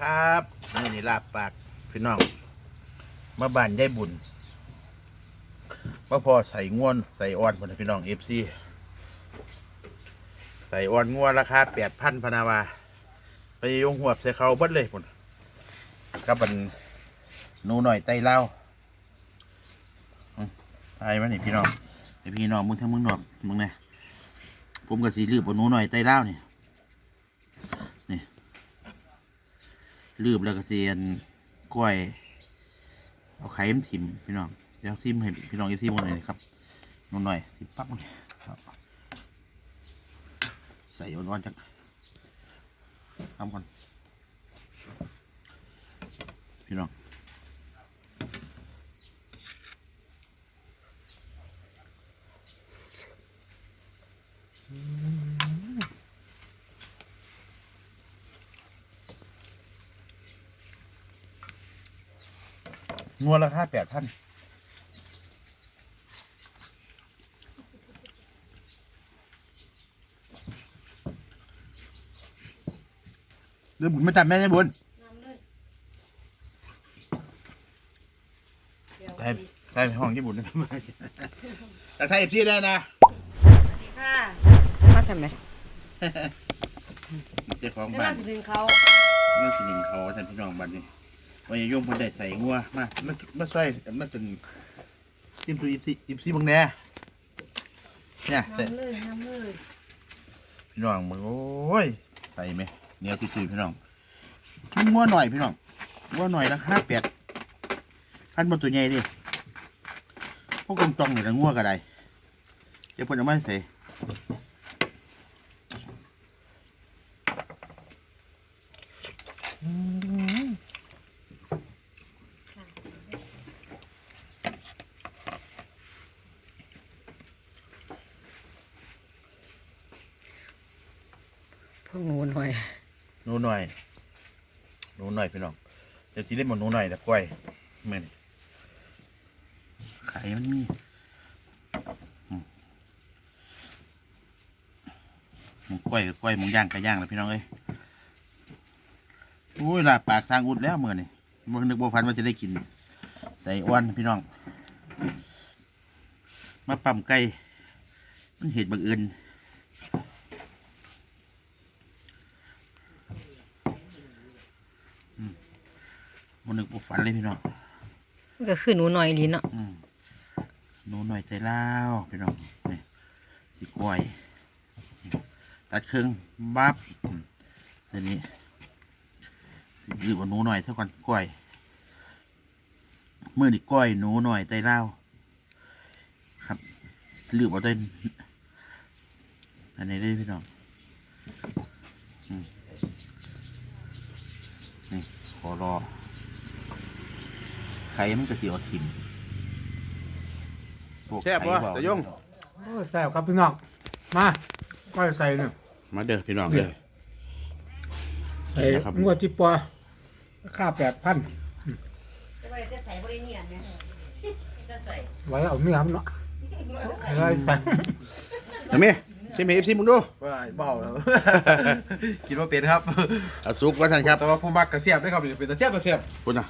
ครับนี่นี่ลาบปากพี่น้อง มาบ้านยายบุญมาพอใส่ง่วนใส่อ่อนพนนะพี่น้องเอฟซีใส่อ่อนงัวราคาแปดพันพนาวาไปยงหัวใส่เขาเบิดเลยพุ่นกับมันหนูหน่อยไตเล่าอืมไปมานี่พี่น้องไอพี่น้องมึงทั้งมึงหนอกมึงเนี่ยผมกับสีลืบบนหนูหน่อยไตเล่าเนี่ย ลืบแล้วก็เซียนกล้วย เอาไข่มนถิ่มพี่น้องเดี๋ยวซิมให้พี่น้องเอฟซีหน่อยนะครับนหน่อยสิปั๊บใส่ร้อนๆจังทำก่อนพี่น้อง งัวราคาแปดพันเดี๋ยวบุญมาจับแม่ใช่บุญใช่ใช่ห้องญี่ปุ่นนะครับแต่ไทยเอฟซีได้นะค่ะมาทำไมเจ้าของไม่บ้าน่านสิดึงเขา เมื่อสิหนึ่งเขาท่านพี่น้องบ้านนี้ วันยายโยมคนได้ใส่งัวมามามาใส่มาจนจิ้มตัวอีซีอีซีบังแน่เนี่ยใส่น้ำเลยน้ำเลยพี่น้องมึงโอ้ยใส่ไหมเหนียวที่สุดพี่น้องมันงัวหน่อยพี่น้องงัวหน่อยราคาแปดขั้นบนตัวใหญ่ดิพวกกลมตองเนี่ยงัวก็ได้เจ้าพ่นเอามาให้ใส่ หนูหน่อย หนูหน่อย หนูหน่อยพี่น้องเดี๋ยวที่เล่นหมดหนูหน่อยนะกล้วยแม่นไข่มันมีมหมูกล้วยกับกล้วยหมูย่างกับย่างแล้วพี่น้องเอ้ยอุ้ยลาปากทางอุดแล้วเมื่อนี่มันนึกบ่ฟันว่าจะได้กิน ใส่อ้วนพี่น้อง มาปั่มไก่มันเห็ดบังเอิญ มันนึกบ่ฟันเลยพี่น้องมันก็คือหนูหน่อยดีเนาะอืมหนูหน่อยใจเล่าวพี่น้องนี่สีกล้วยตัดเครื่องบับอืมเดี๋ยวนี้สิหรือว่าหนูหน่อยเท่ากันกล้วยเมื่อนี่กล้วยหนูหน่อยใจเล่าวครับหรือว่าเต้นอันนี้ได้พี่น้องอืมนี่ขอรอ ไข่มันจะเสียวทิมแซ่บบ่ตะยง โอ้แซ่บครับพี่น้องมาก้อยใส่เนี่ยมาเด้อพี่น้องเด้อ ใส่นะครับ งวดจิปอราคาแปดพันจะไปจะใส่บริเนียนไงจะใส่ไว้เอาเนื้อมันเนาะอะไรใส่เห็นไหมใช่ไหมเอฟซีมึงดูว่าเบาแล้วคิดว่าเป็นครับอาสุกว่าท่านครับแต่ว่าผมมักกระเสียบได้ครับเป็นตะเสียบตะเสียบคุณนะ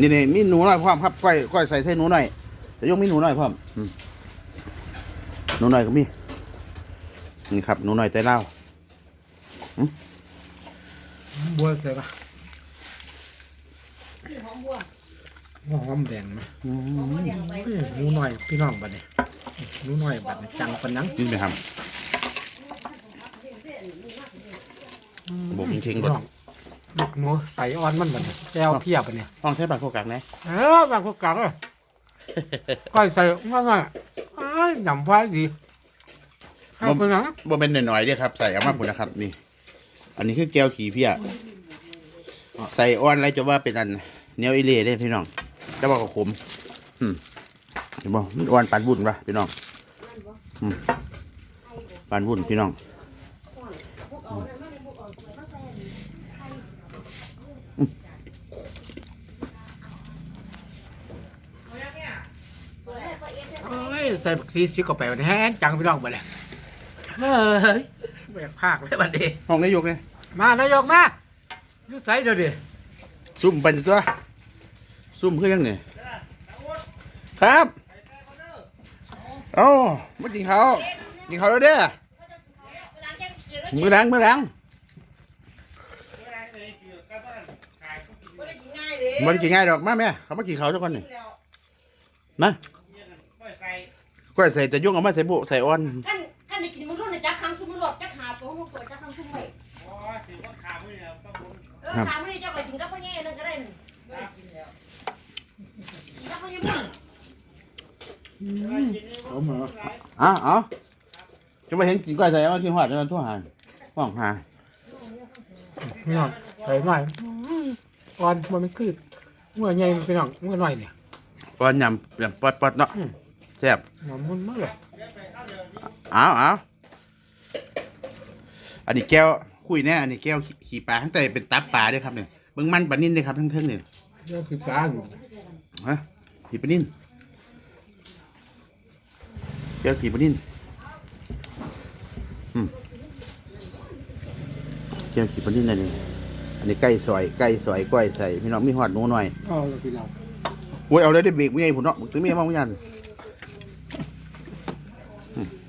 นี่นี่มีหนูหน่อยพร้อมครับก้อยก้อยใส่เส้นหนูหน่อยแต่ยงมีหนูหน่อยพร้อมอืมหนูหน่อยก็มีนี่ครับหนูหน่อยใจเล่าบัวใส่ปะหอมบัวหัวหอมแดงไหมหอมบัวเดียวไปเอ้ยหนูหน่อยพี่น้องบัดนี้หนูหน่อยบัดนี้จังปันนังนี่ไปทำบกเข่งๆพี่ก่อนน้อง ลูกหนูใส่อ่อนมันบัดนี้แก้วเพียบบัดนี้ห้องใช้ปากโคกักนะเออบางพวกกลางเลยก้อยใส่ว่าไงไอ้ายหนำไฟดีให้เป็นหนังบ่เป็นหน่อยๆเด้อครับ ใส่เอามาพุ่นนะครับ นี่ อันนี้คือแก้วขี่เพี้ยใส่อ้อนอะไรจะว่าเป็นอันเนียวอีเล่ได้พี่น้องจะบอกกับขมอืมเห็นบ่มันอ้อนปานบุญปะพี่น้องอืมปานบุญพี่น้องเอ้ย ใส่ผักชีชิกเข้าไปบัดนี้แห้งจังพี่น้องบัดนี้เฮ้ยแบกภาคเลย บัดนี้ห้องนายกเนี่ยมานายกมาอยู่ไสเดี๋ยวดิซุ่มไปตัว ซุ่มคือยังเนี่ยครับโอ้มากินข้าวกินข้าวแล้วเด้อมือแรงมือแรงบ่ได้กินง่ายเด้มันกินง่ายดอกมาแม่เขามากินข้าวทุกคนนี่มา ก้อยใส่แต่ยุ่งเอามาใส่บุใส่อ้อนขั้นขั้นได้กินมื้อรุ่นน่ะจักครั้งซุมื้อรถจักหาตัวหกตัวจักครั้งซุมื้อเออถามมื้อนี้เจ้าไปกินกับพ่อแย่นั่นก็ได้นั่นบ่ได้กินแล้วกินกับพ่อแย่มึงเอามาอ้าวเอาจะมาเห็นกินก้อยใส่เอาที่หัวจะมาทั่วหานห้องหาพี่น้องใส่หน่อยอ่อนมันคือเมื่อใหญ่พี่น้องเมื่อหน่อยเนี่ยอ้อนยำยำปอดปอดๆเนาะแซ่บมันมันมากเลยเอาเอาอันนี้แก้วคุยแน่อันนี้แก้วขี่ปลาทั้งแต่เป็นตับปลาด้วยครับเนี่ยเบิ่งมันปลานิ่นด้วยครับทั้งเทิงเนี่ยเรื่องคือปลาอยู่ฮะขี่ปลานิ่นแก้วขี่ปลานิ่นอืมแก้วขี่ปลานิ่นอะไรนี่อันนี้ไก่ซอยไก่ซอยก้อยใส่พี่น้องมีหอดหนูหน่อยเอาเลยพี่เราโอ้ยเอาเลยได้เบรกไม่ไงผมเนาะตึงไม่มองไม่ยันอืม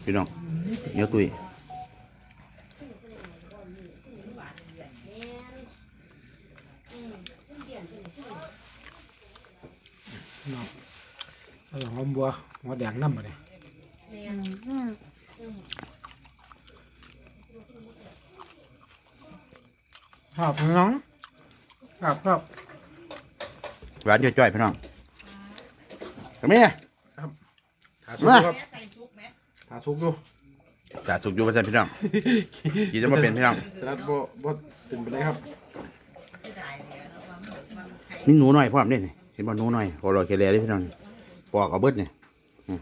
พี่น้องเดี๋ยวตุยใส่หอมบัวหัวแดงน้ำมาเลยครับพี่น้องครับครับหวานจ่อยๆพี่น้องทำไมอะหาซุปดูครับแม่ใส่ซุปแม่หาซุปดูจ่าสุกอยู่ประจันพี่น้องกินจะมาเป็นพี่น้องสลัดบ่บ่เป็นไปได้ครับเสียดายเลยเนาะว่ามันมันไข่มีหนูหน่อยพร้อมด้วยนี่เห็นบ่หนูหน่อยโอรอเคเลเลยพี่น้องปอกเอาเบิดเนี่ยอืม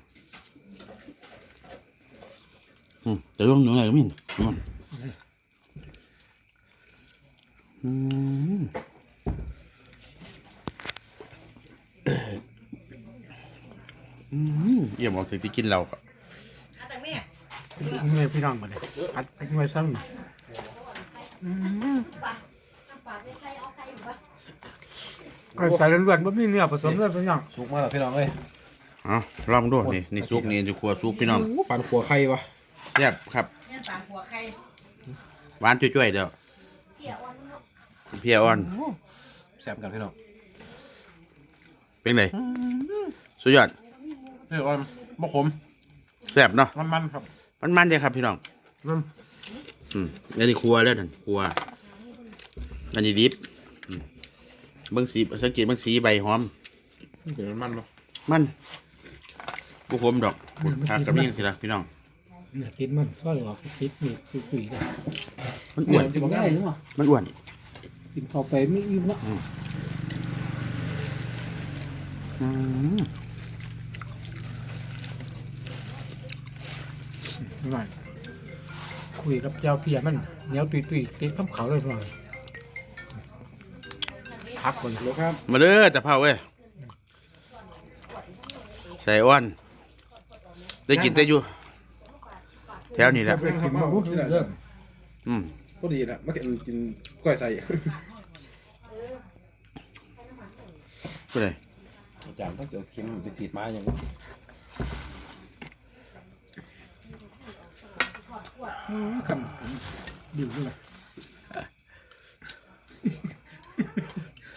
อืมแต่ลูกหนูหน่อยก็มีอืมอืมอืมเยี่ยมออกถึงที่กินเราก็อะแต่แม่ นี่พี่น้องมาเลยอัดหน่วยซ้ำหน่อยปลาน้ำปลาใส่เอาไข่อยู่ปะก็ใส่ล้วนๆว่ามีเนื้อผสมเลยพี่น้องซุปมาแล้วพี่น้องเอ้ยเอาลองดูนี่นี่ซุปนี่จะครัวซุปพี่น้องปั่นขัวไข่วะแซ่บครับเนี่ยปลาหัวไข่หวานจ่วยๆเด้อเกี่ยวเพียอ่อนแซ่บกันพี่น้องเป็นไงสุดยอดเอ้ยอ่อนบ่ขมแซ่บเนาะมันๆครับ มันมันเลยครับพี่น้องมันอืมอันนี้ครัวแล้วนั่นครัว อันนี้ดิบอืมเบิ่งสีสังเกตเบิ่งสีใบหอมเดี๋ยวมันบ่มันบุคมดอกบุกทางกระมี่สิละพี่น้องเนื้อติดมันซอยออกติดมีคุยๆเลยมันอ้วนกินได้หรือเปล่ามันอ้วนกินเข้าไปไม่อิ่มละ อืมหน่อยคุยกับเจ้าเพียมันเหนียวตุยตุยๆติดข้ามเขาเลยพี่น้องพักก่อนโลครับมาเด้อจะเผาเว้ยใส่อ้วนได้กินได้อยู่แถวนี้แหละไปกินมาบุ้เริ่มอืมก็ดีนะมากินกินก้อยใส่ก็เลยอาจารย์ต้องเจอเข็มไปสีดมา อย่างขันดิวเลย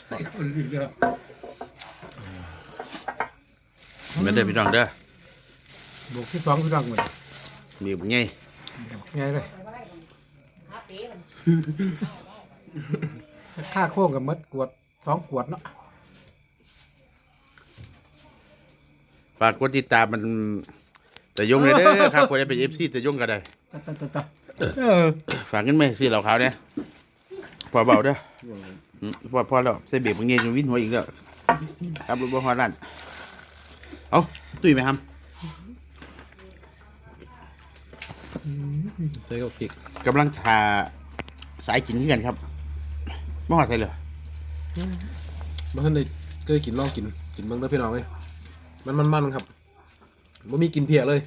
ใส่คนดิวเลยมาเด้อพี่น้องเด้อบวกที่สองพี่น้องเหมือนมีบุญใหญ่ไงเลยหาเป๊มันค่าโค้งกับมดกวดสองกวดเนาะฝากกดติดตามมันแต่ยงเลยเด้อครับคนได้เป็นเอฟซีแต่ยงก็ได้ ตาตาตาตาเออฝากเงินไหมซื้อเหล่าขาวเนี่ยพอเบาเด้ออืมพอพอแล้วใส่เบรกบางเงี้ยจะวิ่นหัวอีกแล้วครับรถบ่ฮอดร้านเอาตุ้ยไหมครับใส่กับพริกกำลังทาสายกินที่กันครับบ่ฮอดใส่เลยบ่ทันได้เคยกินลองกินกินเบิ่งเด้อพี่น้องเอ้ยมันมันมันครับบ่มีกินเพียเลย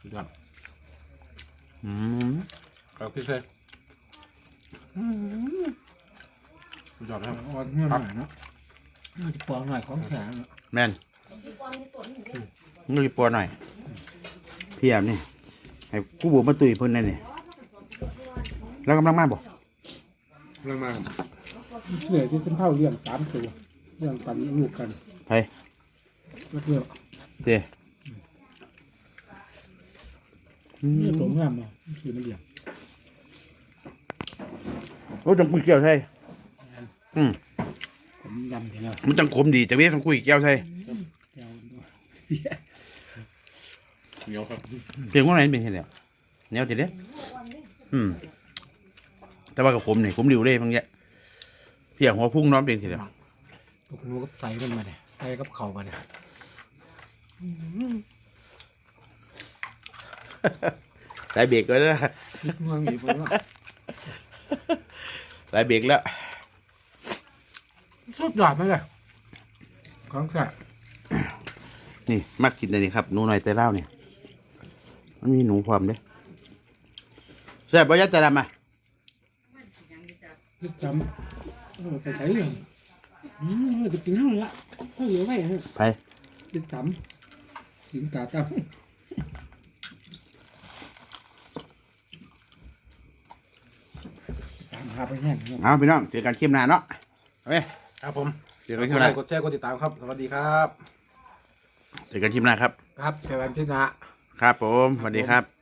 สุดยอดอืมเอาพี่ใส่สุดยอดนะครับอ่อนเมื่อหน่อยเนาะมันจะปองหน่อยของแข็งเนาะแม่นนี่ปัวหน่อย เพียบนี่ให้กู้บุมาตุยเพิ่นนั่นนี่แล้วกำลังมาบ่เรื่องมากเสือที่ฉันเท่าเลี้ยงสามตัวเลี้ยงกันลูกกันไปแล้วเพื่อเด้อื นี่มตัวงามเนาะคือมันเลี้ยงโอ้จังคุยแก้วใช่อืมผมยำทีแล้วมันจังขมดีจังเว้ยจังคุยแก้วใช่แก้วด้วยเหนียวครับเพียงว่าไหนเป็นเห็นแล้วแนวจะเด้อืม แต่ว่ากับขมนี่ขมริวเลยบางแยะเพียงหัวพุ่งน้อมเป็นทีเดียวลูกหนูกับใส่มันมาเนี่ยใส่กับเข่ามาเนี่ย สายเบรกแล้วนะพริกเมืองอีกแล้วสายเบรกแล้วสุดยอดไหมเลยของแข็งนี่มักกินอันนี้ครับหนูหน่อยแต่เล่าเนี่ยมันมีหนูความเด้แซ่บบ่ยัดแต่ดำอะยึดจำเอาไปใช้เลยอืมเราจะกินเท่านั้นละก็เหลือไว้ฮะไปยึดจำกินกาตั้มตาม หาไปแห้งครับเอาพี่น้องเจอกันคลิปหน้าเนาะเอาไปครับผมเจอกกันดคลิปหไลน้าค์กดแชร์กดติดตามครับ สวัสดีครับ เจอกันคลิปหน้าครับ ครับเจอกันที่หนะครับผมสวัสดีครับ